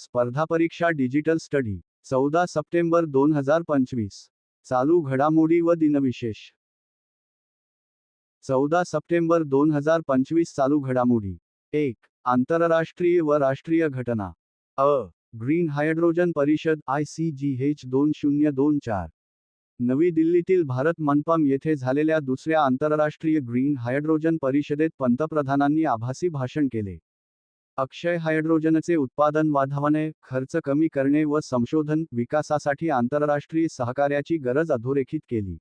स्पर्धा परीक्षा digital study चौदा सप्टेंबर दोन हजार पंचवीस. चालू घडामोडी व दिनविशेष. चौदा सप्टेंबर दोन हजार पंचवीस चालू घडामोडी. एक आंतरराष्ट्रीय व राष्ट्रीय घटना. अ ग्रीन हायड्रोजन परिषद आय सी जी एच दोन शून्य दोन चार. नवी दिल्लीतील भारत मनपाम येथे झालेल्या दुसऱ्या आंतरराष्ट्रीय ग्रीन हायड्रोजन परिषदेत पंतप्रधानांनी आभासी भाषण केले. अक्षय हायड्रोजनचे उत्पादन वाढवणे खर्च कमी करणे व संशोधन विकासासाठी आंतरराष्ट्रीय सहकार्याची गरज अधोरेखित केली.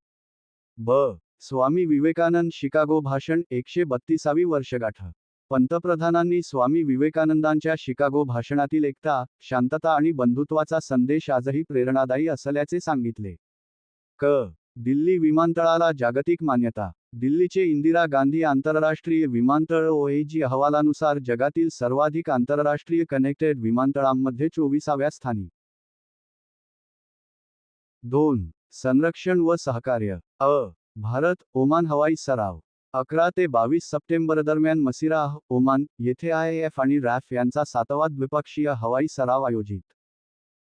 ब. स्वामी विवेकानंद शिकागो भाषण एकशे बत्तीसावी वर्षगाठ. पंतप्रधानांनी स्वामी विवेकानंदांच्या शिकागो भाषणातील एकता शांतता आणि बंधुत्वाचा संदेश आजही प्रेरणादायी असल्याचे सांगितले. क. दिल्ली विमानतळाला जागतिक मान्यता. दिल्लीचे इंदिरा गांधी आंतरराष्ट्रीय विमानतळ ओएजी अहवालानुसार जगातील सर्वाधिक आंतरराष्ट्रीय कनेक्टेड विमानतळांमध्ये चोवीसाव्या स्थानी. दोन. संरक्षण व सहकार्य. अ. भारत ओमान हवाई सराव. अकरा ते बावीस सप्टेंबर दरम्यान मसिराह ओमान येथे आय एफ आणि रॅफ यांचा सातवा द्विपक्षीय हवाई सराव आयोजित.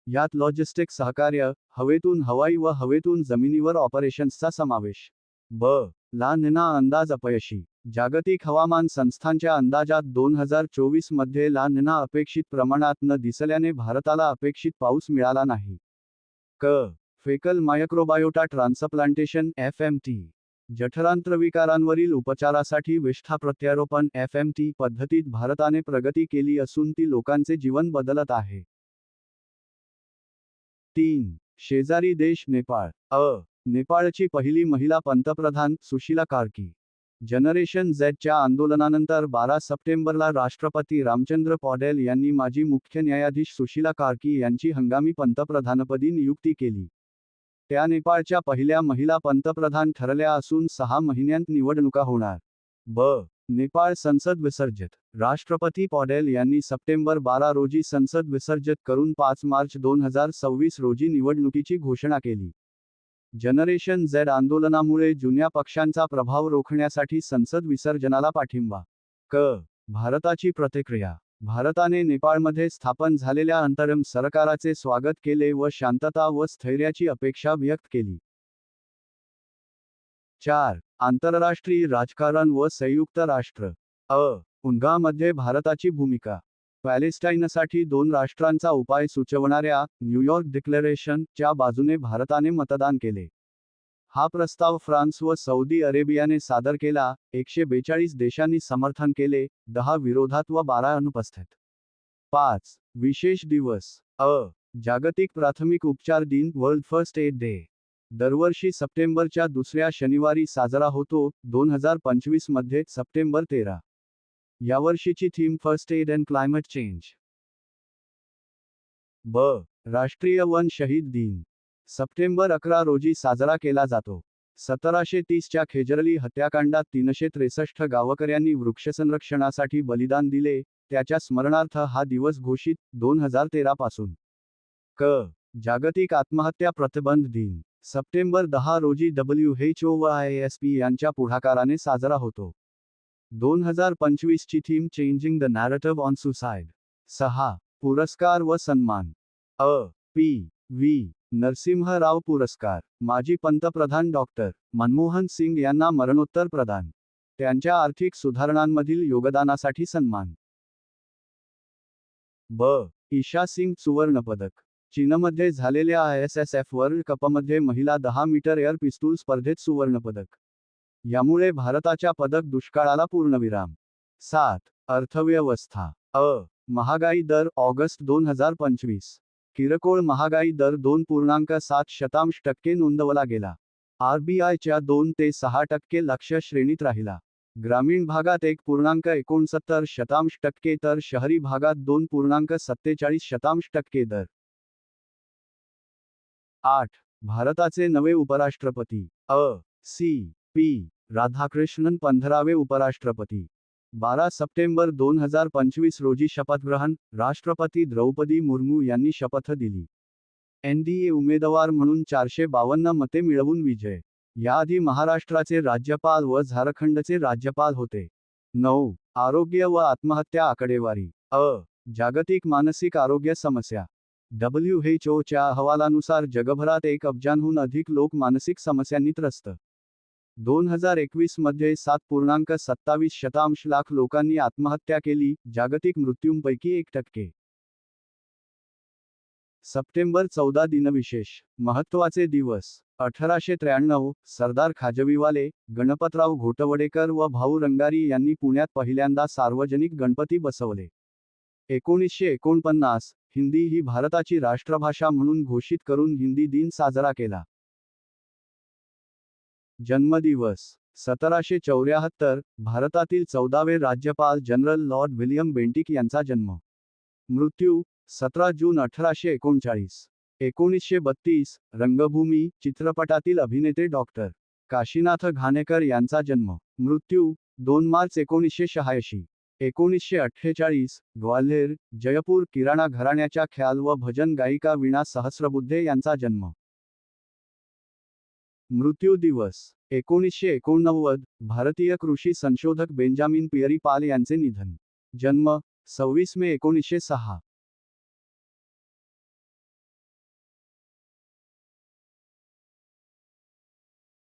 यात लॉजिस्टिक सहकार्य हवेतून हवाई व हवेतून जमिनीवर ऑपरेशन्सचा समावेश. ब. ला निना अंदाज अपयशी. जागतिक हवामान संस्थांच्या अंदाजात दोन हजार चोवीसमध्ये ला निना अपेक्षित प्रमाणात न दिसल्याने भारताला अपेक्षित पाऊस मिळाला नाही. क. Faecal microbiota transplantation F M T. जठरांत्रविकारांवरील उपचारासाठी विष्ठा प्रत्यारोपण एफ एम टी पद्धतीत भारताने प्रगती केली असून ती लोकांचे जीवन बदलत आहे. तीन. शेजारी देश नेपाळ. अ. नेपाळची पहिली महिला पंतप्रधान सुशीला कार्की. जनरेशन झेडच्या आंदोलनानंतर बारा सप्टेंबरला राष्ट्रपती रामचंद्र पॉडेल यांनी माजी मुख्य न्यायाधीश सुशीला कार्की यांची हंगामी पंतप्रधानपदी नियुक्ती केली. त्या नेपाळच्या पहिल्या महिला पंतप्रधान ठरल्या असून सहा महिन्यांत निवडणुका होणार. ब. नेपाळ संसद विसर्जित. राष्ट्रपती पॉडेल यांनी सप्टेंबर बारा रोजी संसद विसर्जित करून पाच मार्च दोन हजार सव्वीस रोजी निवडणुकीची घोषणा केली. जनरेशन झेड आंदोलनामुळे जुन्या पक्षांचा प्रभाव रोखण्यासाठी संसद विसर्जनाला पाठिंबा. क. भारताची प्रतिक्रिया. भारताने नेपाळमध्ये स्थापन झालेल्या अंतरिम सरकाराचे स्वागत केले व शांतता व स्थैर्याची अपेक्षा व्यक्त केली. चार. आंतरराष्ट्रीय राजकारण व संयुक्त राष्ट्र. अ. उन्गामध्ये भारताची भूमिका. पॅलेस्टाईनसाठी दोन राष्ट्रांचा उपाय सुचवणाऱ्या न्यूयॉर्क डिक्लेरेशन च्या बाजूने भारताने मतदान केले. हा प्रस्ताव फ्रान्स व सौदी अरेबियाने सादर केला एकशे बेचाळीस देशांनी समर्थन केले दहा विरोधात व बारा अनुपस्थित. पाच विशेष दिवस. अ जागतिक प्राथमिक उपचार दिन वर्ल्ड फर्स्ट एड डे. दरवर्षी सप्टेंबरच्या दुसऱ्या शनिवारी साजरा होतो दोन हजार पंचवीसमध्ये सप्टेंबर तेरा. यावर्षीची theme first aid and climate change. ब. राष्ट्रीय वन शहीद दिन. सप्टेंबर अकरा रोजी साजरा केला जातो. सतराशे तीसच्या खेजरली हत्याकांडात तीनशे त्रेसष्ट गावकऱ्यांनी वृक्षसंरक्षणासाठी बलिदान दिले त्याच्या स्मरणार्थ हा दिवस घोषित दोन हजार तेरा पासून. क. जागतिक आत्महत्या प्रतिबंध दिन. सप्टेंबर दहा रोजी डब्ल्यू एच ओ व आय एस पी यांच्या पुढाकाराने साजरा होतो. दोन हजार पंचवीसची theme changing the narrative on suicide सहा. पुरस्कार व सन्मान. अ. पी. व्ही. नरसिंह पुरस्कार. माजी पंतप्रधान डॉक्टर मनमोहन सिंग यांना मरणोत्तर प्रदान. त्यांच्या आर्थिक सुधारणांमधील योगदानासाठी सन्मान. ब. ईशा सिंग सुवर्णपदक. चीनमध्ये झालेल्या I S S F world कपमध्ये महिला दहा मीटर एअर पिस्तूल स्पर्धेत सुवर्णपदक. यामुळे भारताच्या पदक दुष्काळाला पूर्णविराम. सात. अर्थव्यवस्था. अ. महागाई दर ऑगस्ट दोन हजार पंचवीस. किरकोळ महागाई दर दोन पूर्णांक सात शतांश टक्के नोंदवला गेला. आरबीआयच्या दोन ते सहा टक्के लक्ष श्रेणीत राहिला. ग्रामीण भागात एक पूर्णांक एकोणसत्तर शतांश टक्के तर शहरी भागात दोन पूर्णांक सत्तेचाळीस शतांश टक्के दर. आठ. भारताचे नवे उपराष्ट्रपती. अ. सी. पी. राधाकृष्णन पंधरावे उपराष्ट्रपती. बारा सप्टेंबर दोन हजार पंचवीस रोजी शपथग्रहण राष्ट्रपती द्रौपदी मुर्मू यांनी शपथ दिली. एनडीए उमेदवार म्हणून चारशे बावन्न मते मिळवून विजय. याआधी महाराष्ट्राचे राज्यपाल व झारखंडचे राज्यपाल होते. नऊ. आरोग्य व आत्महत्या आकडेवारी. अ. जागतिक मानसिक आरोग्य समस्या. डब्ल्यू एच ओच्या अहवालानुसार जगभरात एक अब्जांहून अधिक लोक मानसिक समस्यांनी त्रस्त. दोन हजार एकवीसमध्ये सात पूर्णांक सत्तावीस शतांश लाख लोकांनी आत्महत्या केली जागतिक मृत्यूंपैकी एक टक्के. सप्टेंबर चौदा दिनविशेष महत्त्वाचे दिवस अठराशे त्र्याण्णव सरदार खाजवीवाले गणपतराव घोटवडेकर व भाऊ रंगारी यांनी पुण्यात पहिल्यांदा सार्वजनिक गणपती बसवले. एकोणीसशे एकोणपन्नास हिंदी ही भारताची राष्ट्रभाषा म्हणून घोषित करून हिंदी दिन साजरा केला. जन्मदिवस सतराशे चौऱ्याहत्तर भारतातील चौदावे राज्यपाल जनरल लॉर्ड विलियम बेंटिक यांचा जन्म. मृत्यू सतरा जून अठराशे एकोणचाळीस. एकोणीसशे बत्तीस रंगभूमी चित्रपटातील अभिनेते डॉक्टर काशीनाथ घाणेकर यांचा जन्म. मृत्यू दोन मार्च एकोणीसशे शहाऐंशी. एकोणीसशे अठ्ठेचाळीस ग्वाल्हेर जयपूर किराणा घराण्याच्या ख्याल व भजन गायिका वीणा सहस्रबुद्धे यांचा जन्म. मृत्यू दिवस एकोणीसशे एकोणनव्वद भारतीय कृषी संशोधक बेंजामिन पियरी पाल यांचे निधन. जन्म सव्वीस मे एकोणीसशे सहा.